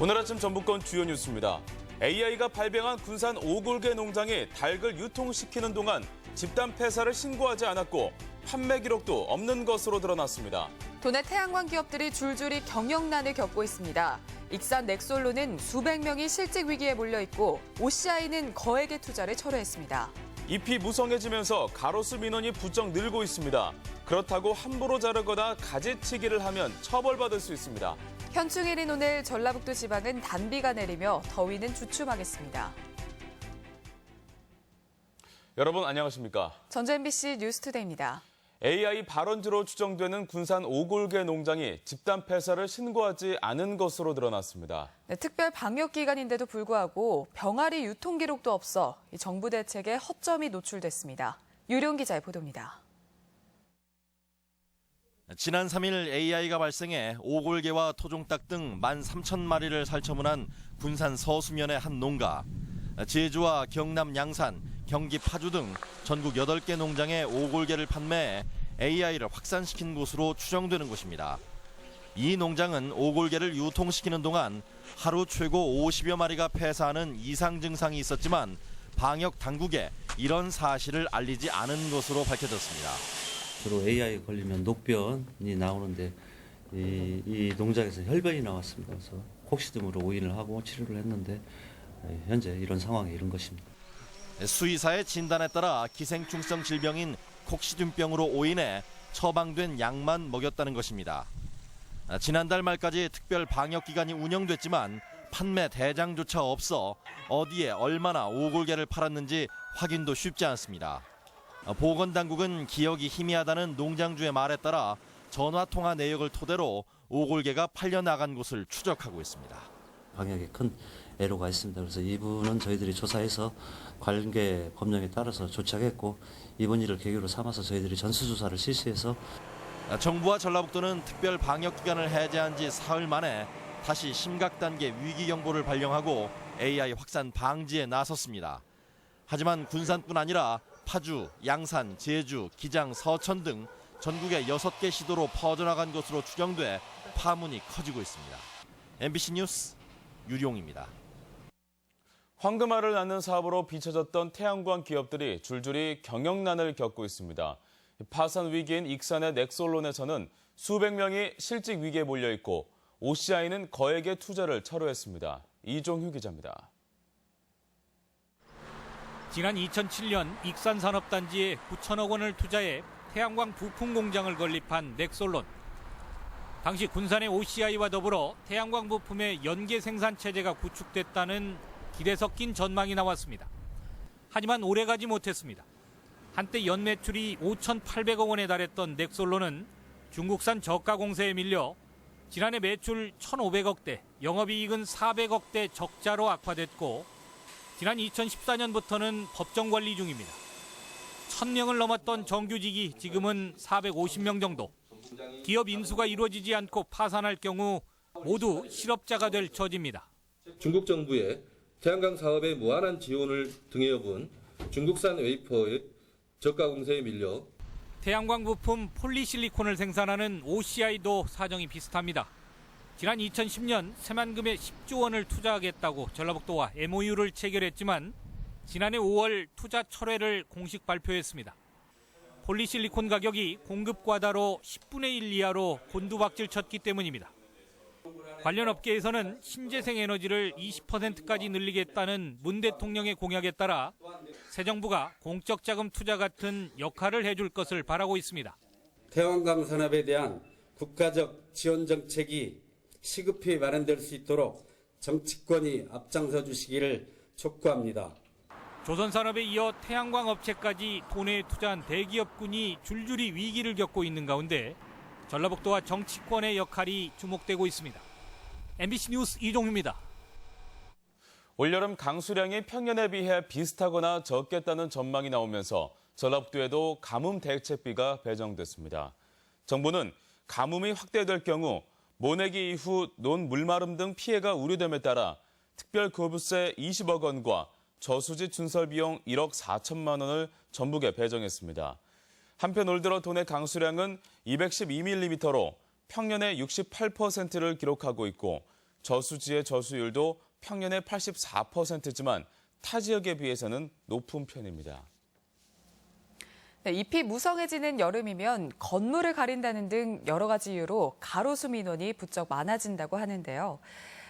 오늘 아침 전북권 주요 뉴스입니다. AI가 발병한 군산 오골계 농장이 닭을 유통시키는 동안 집단 폐사를 신고하지 않았고 판매 기록도 없는 것으로 드러났습니다. 도내 태양광 기업들이 줄줄이 경영난을 겪고 있습니다. 익산 넥솔로는 수백 명이 실직 위기에 몰려 있고 OCI는 거액의 투자를 철회했습니다. 잎이 무성해지면서 가로수 민원이 부쩍 늘고 있습니다. 그렇다고 함부로 자르거나 가지치기를 하면 처벌받을 수 있습니다. 현충일인 오늘 전라북도 지방은 단비가 내리며 더위는 주춤하겠습니다. 여러분 안녕하십니까? 전주 MBC 뉴스투데이입니다. AI 발원지로 추정되는 군산 오골계 농장이 집단 폐사를 신고하지 않은 것으로 드러났습니다. 네, 특별 방역 기간인데도 불구하고 병아리 유통 기록도 없어 이 정부 대책에 허점이 노출됐습니다. 유룡 기자의 보도입니다. 지난 3일 AI가 발생해 오골개와 토종닭 등 13,000마리를 살처분한 군산 서수면의 한 농가. 제주와 경남 양산, 경기 파주 등 전국 8개 농장에 오골개를 판매해 AI를 확산시킨 곳으로 추정되는 곳입니다. 이 농장은 오골개를 유통시키는 동안 하루 최고 50여 마리가 폐사하는 이상 증상이 있었지만 방역 당국에 이런 사실을 알리지 않은 것으로 밝혀졌습니다. 주로 AI 걸리면 녹변이 나오는데 이, 이 농장에서 혈변이 나왔습니다. 그래서 kok시듬으로 오인을 하고 치료를 했는데 예, 현재 이런 상황에 이른 것입니다. 수의사의 진단에 따라 기생충성 질병인 콕시균병으로 오인해 처방된 약만 먹였다는 것입니다. 아, 지난달 말까지 특별 방역 기간이 운영됐지만 판매 대장조차 없어 어디에 얼마나 오골개를 팔았는지 확인도 쉽지 않습니다. 아, 보건당국은 기억이 희미하다는 농장주의 말에 따라 전화 통화 내역을 토대로 오골개가 팔려 나간 곳을 추적하고 있습니다. 방역에 큰 애로가 있습니다. 그래서 이분은 저희들이 조사해서 관계 법령에 따라서 조치하겠고 이번 일을 계기로 삼아서 저희들이 전수조사를 실시해서 아, 정부와 전라북도는 특별 방역 기간을 해제한 지 사흘 만에 다시 심각 단계 위기 경보를 발령하고 AI 확산 방지에 나섰습니다. 하지만 군산뿐 아니라 파주, 양산, 제주, 기장, 서천 등 전국의 6개 시도로 퍼져나간 것으로 추정돼 파문이 커지고 있습니다. MBC 뉴스 유룡입니다. 황금알을 낳는 사업으로 비춰졌던 태양광 기업들이 줄줄이 경영난을 겪고 있습니다. 파산 위기인 익산의 넥솔론에서는 수백 명이 실직 위기에 몰려 있고 OCI는 거액의 투자를 철회했습니다. 이종휴 기자입니다. 지난 2007년 익산산업단지에 9천억 원을 투자해 태양광 부품 공장을 건립한 넥솔론. 당시 군산의 OCI와 더불어 태양광 부품의 연계 생산 체제가 구축됐다는 기대 섞인 전망이 나왔습니다. 하지만 오래가지 못했습니다. 한때 연매출이 5,800억 원에 달했던 넥솔론은 중국산 저가 공세에 밀려 지난해 매출 1,500억대, 영업이익은 400억대 적자로 악화됐고 지난 2014년부터는 법정 관리 중입니다. 1000명을 넘었던 정규직이 지금은 450명 정도. 기업 인수가 이루어지지 않고 파산할 경우 모두 실업자가 될 처지입니다. 중국 정부의 태양광 사업에 무한한 지원을 등에 업은 중국산 웨이퍼의 저가 공세에 밀려 태양광 부품 폴리실리콘을 생산하는 OCI도 사정이 비슷합니다. 지난 2010년 새만금에 10조 원을 투자하겠다고 전라북도와 MOU를 체결했지만 지난해 5월 투자 철회를 공식 발표했습니다. 폴리실리콘 가격이 공급 과다로 10분의 1 이하로 곤두박질 쳤기 때문입니다. 관련 업계에서는 신재생 에너지를 20%까지 늘리겠다는 문 대통령의 공약에 따라 새 정부가 공적 자금 투자 같은 역할을 해줄 것을 바라고 있습니다. 태양광 산업에 대한 국가적 지원 정책이 시급히 마련될 수 있도록 정치권이 앞장서 주시기를 촉구합니다. 조선산업에 이어 태양광 업체까지 돈에 투자한 대기업군이 줄줄이 위기를 겪고 있는 가운데 전라북도와 정치권의 역할이 주목되고 있습니다. MBC 뉴스 이종휴입니다. 올여름 강수량이 평년에 비해 비슷하거나 적겠다는 전망이 나오면서 전라북도에도 가뭄 대책비가 배정됐습니다. 정부는 가뭄이 확대될 경우 모내기 이후 논 물마름 등 피해가 우려됨에 따라 특별교부세 20억 원과 저수지 준설 비용 1억 4천만 원을 전북에 배정했습니다. 한편 올 들어 도내 강수량은 212mm로 평년의 68%를 기록하고 있고 저수지의 저수율도 평년의 84%지만 타 지역에 비해서는 높은 편입니다. 네, 잎이 무성해지는 여름이면 건물을 가린다는 등 여러 가지 이유로 가로수 민원이 부쩍 많아진다고 하는데요.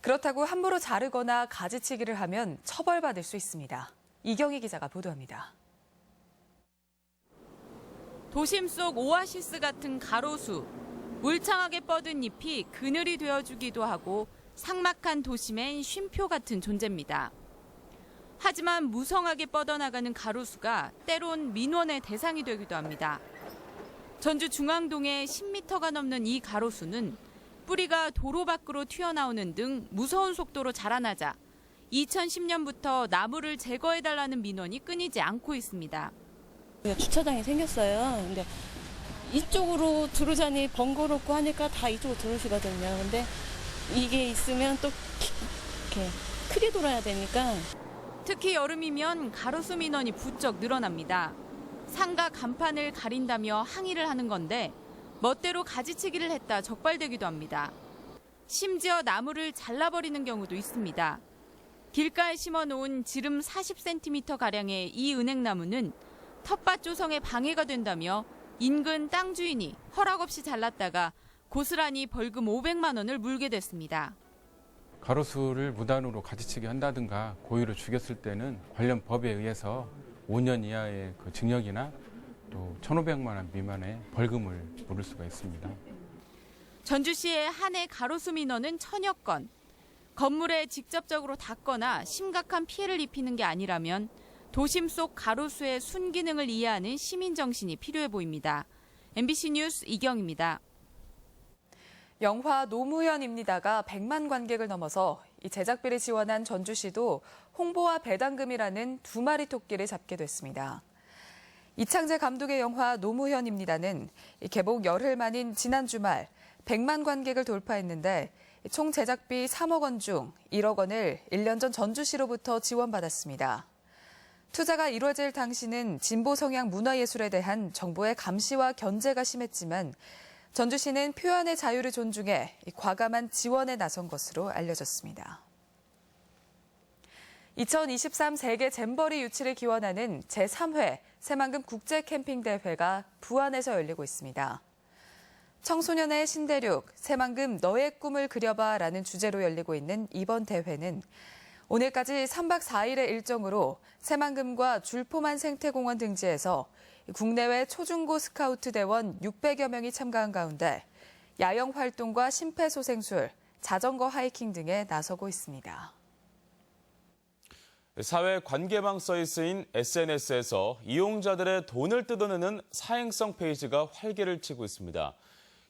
그렇다고 함부로 자르거나 가지치기를 하면 처벌받을 수 있습니다. 이경희 기자가 보도합니다. 도심 속 오아시스 같은 가로수. 울창하게 뻗은 잎이 그늘이 되어주기도 하고 삭막한 도심엔 쉼표 같은 존재입니다. 하지만 무성하게 뻗어나가는 가로수가 때론 민원의 대상이 되기도 합니다. 전주 중앙동의 10m가 넘는 이 가로수는 뿌리가 도로 밖으로 튀어나오는 등 무서운 속도로 자라나자 2010년부터 나무를 제거해달라는 민원이 끊이지 않고 있습니다. 여기가 주차장이 생겼어요. 근데 이쪽으로 들어오자니 번거롭고 하니까 다 이쪽으로 들어오시거든요. 근데 이게 있으면 또 이렇게 크게 돌아야 되니까 특히 여름이면 가로수 민원이 부쩍 늘어납니다. 상가 간판을 가린다며 항의를 하는 건데 멋대로 가지치기를 했다 적발되기도 합니다. 심지어 나무를 잘라버리는 경우도 있습니다. 길가에 심어놓은 지름 40cm 가량의 이 은행나무는 텃밭 조성에 방해가 된다며 인근 땅 주인이 허락 없이 잘랐다가 고스란히 벌금 500만 원을 물게 됐습니다. 가로수를 무단으로 가지치기 한다든가 고의로 죽였을 때는 관련 법에 의해서 5년 이하의 그 징역이나 또 1,500만 원 미만의 벌금을 물을 수가 있습니다. 전주시의 한 해 가로수 민원은 천여 건. 건물에 직접적으로 닿거나 심각한 피해를 입히는 게 아니라면 도심 속 가로수의 순기능을 이해하는 시민 정신이 필요해 보입니다. MBC 뉴스 이경입니다. 영화 노무현입니다가 100만 관객을 넘어서 이 제작비를 지원한 전주시도 홍보와 배당금이라는 두 마리 토끼를 잡게 됐습니다. 이창재 감독의 영화 노무현입니다는 개봉 열흘 만인 지난 주말 100만 관객을 돌파했는데 총 제작비 3억 원 중 1억 원을 1년 전 전주시로부터 지원받았습니다. 투자가 이루어질 당시는 진보 성향 문화예술에 대한 정부의 감시와 견제가 심했지만 전주시는 표현의 자유를 존중해 과감한 지원에 나선 것으로 알려졌습니다. 2023 세계 잼버리 유치를 기원하는 제3회 새만금 국제 캠핑 대회가 부안에서 열리고 있습니다. 청소년의 신대륙, 새만금 너의 꿈을 그려봐라는 주제로 열리고 있는 이번 대회는 오늘까지 3박 4일의 일정으로 새만금과 줄포만 생태공원 등지에서 국내외 초중고 스카우트 대원 600여 명이 참가한 가운데 야영 활동과 심폐소생술, 자전거 하이킹 등에 나서고 있습니다. 사회 관계망서에 쓰인 SNS에서 이용자들의 돈을 뜯어내는 사행성 페이지가 활개를 치고 있습니다.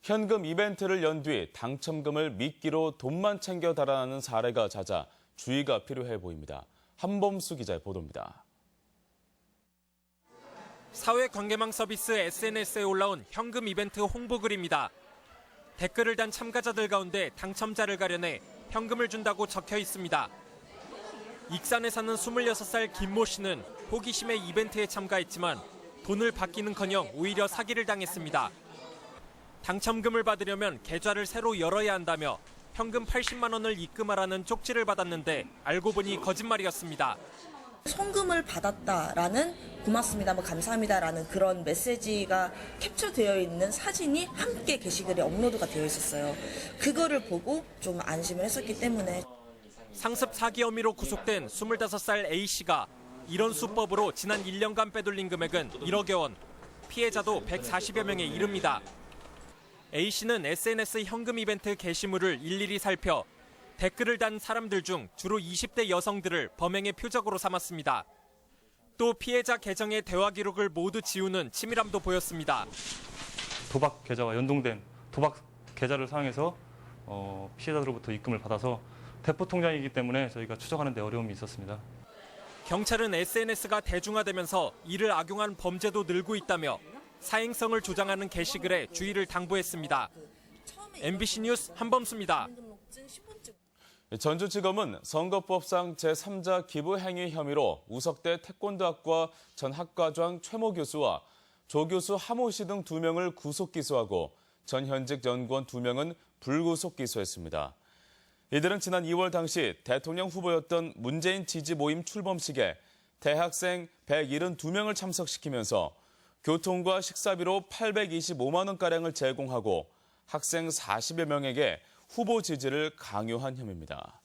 현금 이벤트를 연 뒤 당첨금을 미끼로 돈만 챙겨 달아나는 사례가 잦아 주의가 필요해 보입니다. 한범수 기자의 보도입니다. 사회관계망 서비스 SNS에 올라온 현금 이벤트 홍보글입니다. 댓글을 단 참가자들 가운데 당첨자를 가려내 현금을 준다고 적혀 있습니다. 익산에 사는 26살 김모 씨는 호기심에 이벤트에 참가했지만 돈을 받기는커녕 오히려 사기를 당했습니다. 당첨금을 받으려면 계좌를 새로 열어야 한다며 현금 80만 원을 입금하라는 쪽지를 받았는데 알고 보니 거짓말이었습니다. 송금을 받았다라는 고맙습니다, 뭐 감사합니다라는 그런 메시지가 캡처되어 있는 사진이 함께 게시글에 업로드가 되어 있었어요. 그거를 보고 좀 안심을 했었기 때문에 상습 사기 혐의로 구속된 25살 A씨가 이런 수법으로 지난 1년간 빼돌린 금액은 1억여 원, 피해자도 140여 명에 이릅니다. A씨는 SNS 현금 이벤트 게시물을 일일이 살펴 댓글을 단 사람들 중 주로 20대 여성들을 범행의 표적으로 삼았습니다. 또 피해자 계정의 대화 기록을 모두 지우는 치밀함도 보였습니다. 도박 계좌와 연동된 도박 계좌를 사용해서 어, 피해자들로부터 입금을 받아서 대포 통장이기 때문에 저희가 추적하는 데 어려움이 있었습니다. 경찰은 SNS가 대중화되면서 이를 악용한 범죄도 늘고 있다며 사행성을 조장하는 게시글에 주의를 당부했습니다. MBC 뉴스 한범수입니다. 전주지검은 선거법상 제3자 기부 행위 혐의로 우석대 태권도학과 전 학과장 최모 교수와 조 교수 하모 씨 등 2명을 구속 기소하고 전 현직 연구원 2명은 불구속 기소했습니다. 이들은 지난 2월 당시 대통령 후보였던 문재인 지지 모임 출범식에 대학생 172명을 참석시키면서 교통과 식사비로 825만 원가량을 제공하고 학생 40여 명에게 후보 지지를 강요한 혐의입니다.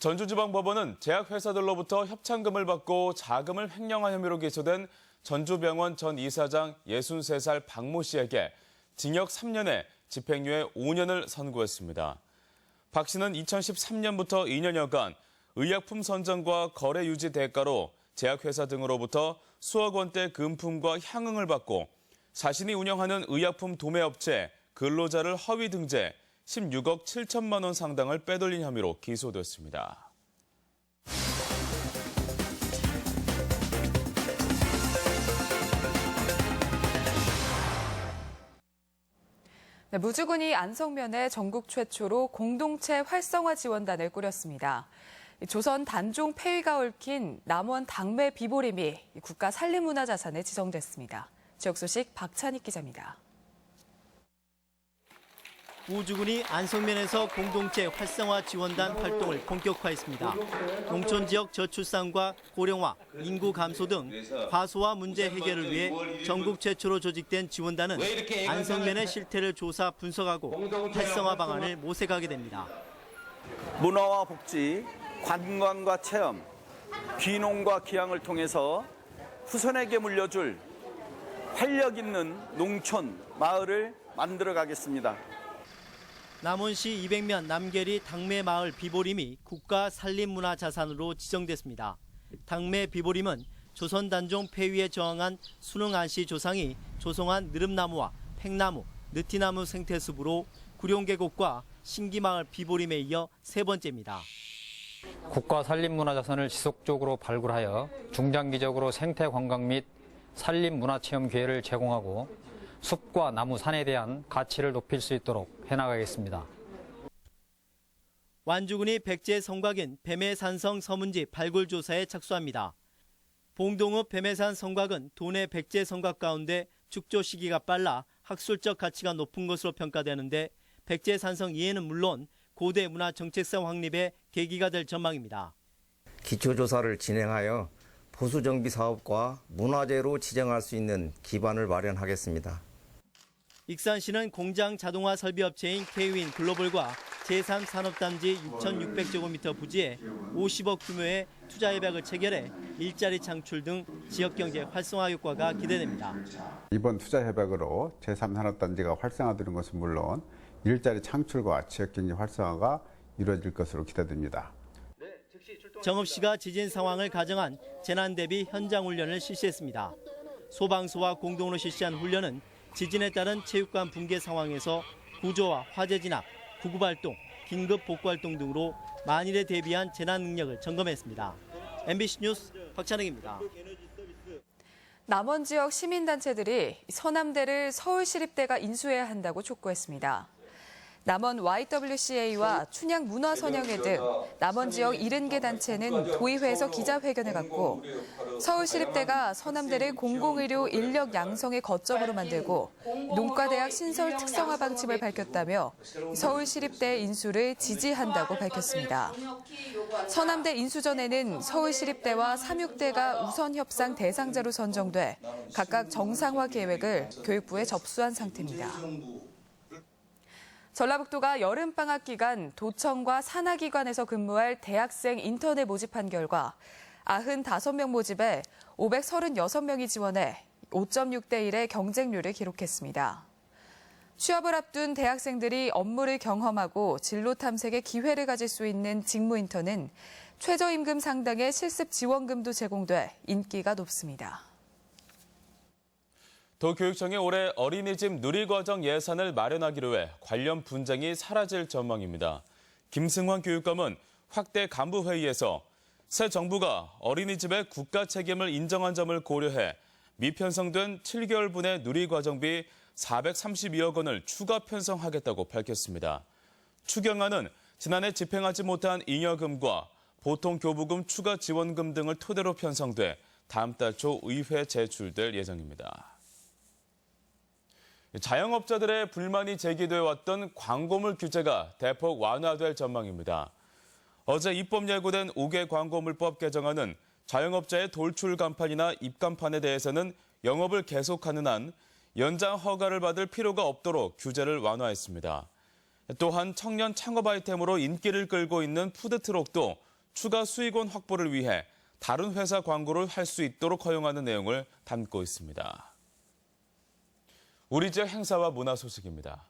전주지방법원은 제약회사들로부터 협찬금을 받고 자금을 횡령한 혐의로 기소된 전주병원 전 이사장 63살 박모 씨에게 징역 3년에 집행유예 5년을 선고했습니다. 박 씨는 2013년부터 2년여간 의약품 선정과 거래 유지 대가로 제약회사 등으로부터 수억 원대 금품과 향응을 받고 자신이 운영하는 의약품 도매업체 근로자를 허위 등재 16억 7천만 원 상당을 빼돌린 혐의로 기소됐습니다. 네, 무주군이 안성면에 전국 최초로 공동체 활성화 지원단을 꾸렸습니다. 조선 단종 폐위가 얽힌 남원 당매 비보림이 국가 산림문화자산에 지정됐습니다. 지역 소식 박찬익 기자입니다. 우주군이 안성면에서 공동체 활성화 지원단 활동을 본격화했습니다. 농촌 지역 저출산과 고령화, 인구 감소 등 과소화 문제 해결을 위해 전국 최초로 조직된 지원단은 안성면의 실태를 조사 분석하고 활성화 방안을 모색하게 됩니다. 문화와 복지, 관광과 체험, 귀농과 기양을 통해서 후손에게 물려줄 활력 있는 농촌, 마을을 만들어 가겠습니다. 남원시 200면 남계리 당매 마을 비보림이 국가 산림문화자산으로 지정됐습니다. 당매 비보림은 조선 단종 폐위에 저항한 순흥 안씨 조상이 조성한 느릅나무와 팽나무, 느티나무 생태숲으로 구룡계곡과 신기마을 비보림에 이어 세 번째입니다. 국가 산림문화자산을 지속적으로 발굴하여 중장기적으로 생태 관광 및 산림문화체험 기회를 제공하고 숲과 나무 산에 대한 가치를 높일 수 있도록 해나가겠습니다. 완주군이 백제 성곽인 뱀해산성 서문지 발굴 조사에 착수합니다. 봉동읍 뱀해산 성곽은 도내 백제 성곽 가운데 축조 시기가 빨라 학술적 가치가 높은 것으로 평가되는데 백제산성 이해는 물론 고대 문화 정체성 확립의 계기가 될 전망입니다. 기초조사를 진행하여 보수정비 사업과 문화재로 지정할 수 있는 기반을 마련하겠습니다. 익산시는 공장 자동화 설비 업체인 K윈 글로벌과 제3산업단지 6,600제곱미터 부지에 50억 규모의 투자 협약을 체결해 일자리 창출 등 지역 경제 활성화 효과가 기대됩니다. 이번 투자 협약으로 제3산업단지가 활성화되는 것은 물론 일자리 창출과 지역 경제 활성화가 이루어질 것으로 기대됩니다. 정읍시가 지진 상황을 가정한 재난 대비 현장 훈련을 실시했습니다. 소방서와 공동으로 실시한 훈련은 지진에 따른 체육관 붕괴 상황에서 구조와 화재 진압, 구급 활동, 긴급 복구 활동 등으로 만일에 대비한 재난 능력을 점검했습니다. MBC 뉴스 박찬웅입니다. 남원 지역 시민단체들이 서남대를 서울시립대가 인수해야 한다고 촉구했습니다. 남원 YWCA와 춘향 문화선영회 등 남원 지역 70개 단체는 도의회에서 기자회견을 갖고 서울시립대가 서남대를 공공의료 인력 양성의 거점으로 만들고 농과대학 신설 특성화 방침을 밝혔다며 서울시립대 인수를 지지한다고 밝혔습니다. 서남대 인수 전에는 서울시립대와 삼육대가 우선 협상 대상자로 선정돼 각각 정상화 계획을 교육부에 접수한 상태입니다. 전라북도가 여름방학 기간 도청과 산하기관에서 근무할 대학생 인턴을 모집한 결과 95명 모집에 536명이 지원해 5.6대 1의 경쟁률을 기록했습니다. 취업을 앞둔 대학생들이 업무를 경험하고 진로 탐색의 기회를 가질 수 있는 직무 인턴은 최저임금 상당의 실습 지원금도 제공돼 인기가 높습니다. 도교육청이 올해 어린이집 누리과정 예산을 마련하기로 해 관련 분쟁이 사라질 전망입니다. 김승환 교육감은 확대 간부 회의에서 새 정부가 어린이집의 국가 책임을 인정한 점을 고려해 미편성된 7개월분의 누리과정비 432억 원을 추가 편성하겠다고 밝혔습니다. 추경안은 지난해 집행하지 못한 잉여금과 보통 교부금 추가 지원금 등을 토대로 편성돼 다음 달 초 의회 제출될 예정입니다. 자영업자들의 불만이 제기돼 왔던 광고물 규제가 대폭 완화될 전망입니다. 어제 입법 예고된 5개 광고물법 개정안은 자영업자의 돌출 간판이나 입간판에 대해서는 영업을 계속하는 한 연장 허가를 받을 필요가 없도록 규제를 완화했습니다. 또한 청년 창업 아이템으로 인기를 끌고 있는 푸드트럭도 추가 수익원 확보를 위해 다른 회사 광고를 할 수 있도록 허용하는 내용을 담고 있습니다. 우리 지역 행사와 문화 소식입니다.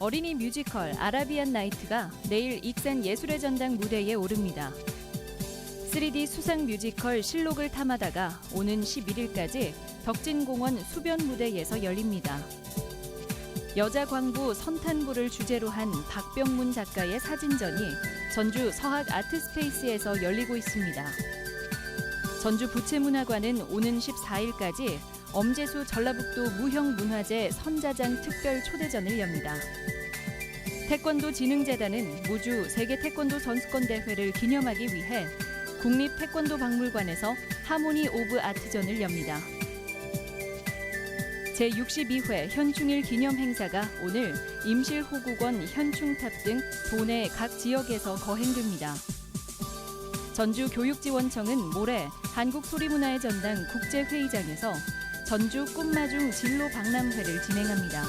어린이 뮤지컬 아라비안 나이트가 내일 익산 예술의 전당 무대에 오릅니다. 3D 수상 뮤지컬 실록을 탐하다가 오는 11일까지 덕진공원 수변 무대에서 열립니다. 여자 광부 선탄부를 주제로 한 박병문 작가의 사진전이 전주 서학 아트스페이스에서 열리고 있습니다. 전주 부채문화관은 오는 14일까지 엄재수 전라북도 무형문화재 선자장 특별 초대전을 엽니다. 태권도 진흥재단은 무주 세계 태권도 선수권 대회를 기념하기 위해 국립 태권도 박물관에서 하모니 오브 아트전을 엽니다. 제62회 현충일 기념 행사가 오늘 임실호국원 현충탑 등 도내 각 지역에서 거행됩니다. 전주교육지원청은 모레 한국소리문화의 전당 국제회의장에서 전주 꿈마중 진로 박람회를 진행합니다.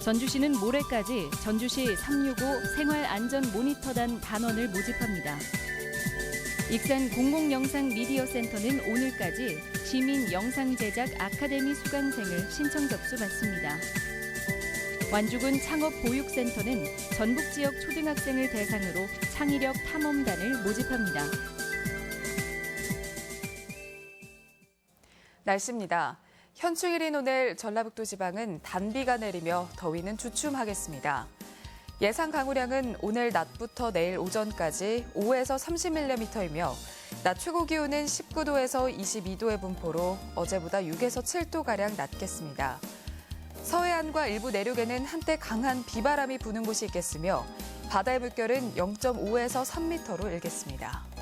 전주시는 모레까지 전주시 365 생활안전 모니터단 단원을 모집합니다. 익산 공공영상 미디어 센터는 오늘까지 시민 영상 제작 아카데미 수강생을 신청 접수 받습니다. 완주군 창업보육센터는 전북 지역 초등학생을 대상으로 창의력 탐험단을 모집합니다. 날씨입니다. 현충일인 오늘 전라북도 지방은 단비가 내리며 더위는 주춤하겠습니다. 예상 강우량은 오늘 낮부터 내일 오전까지 5에서 30mm이며 낮 최고 기온은 19도에서 22도의 분포로 어제보다 6에서 7도가량 낮겠습니다. 서해안과 일부 내륙에는 한때 강한 비바람이 부는 곳이 있겠으며 바다의 물결은 0.5에서 3m로 일겠습니다.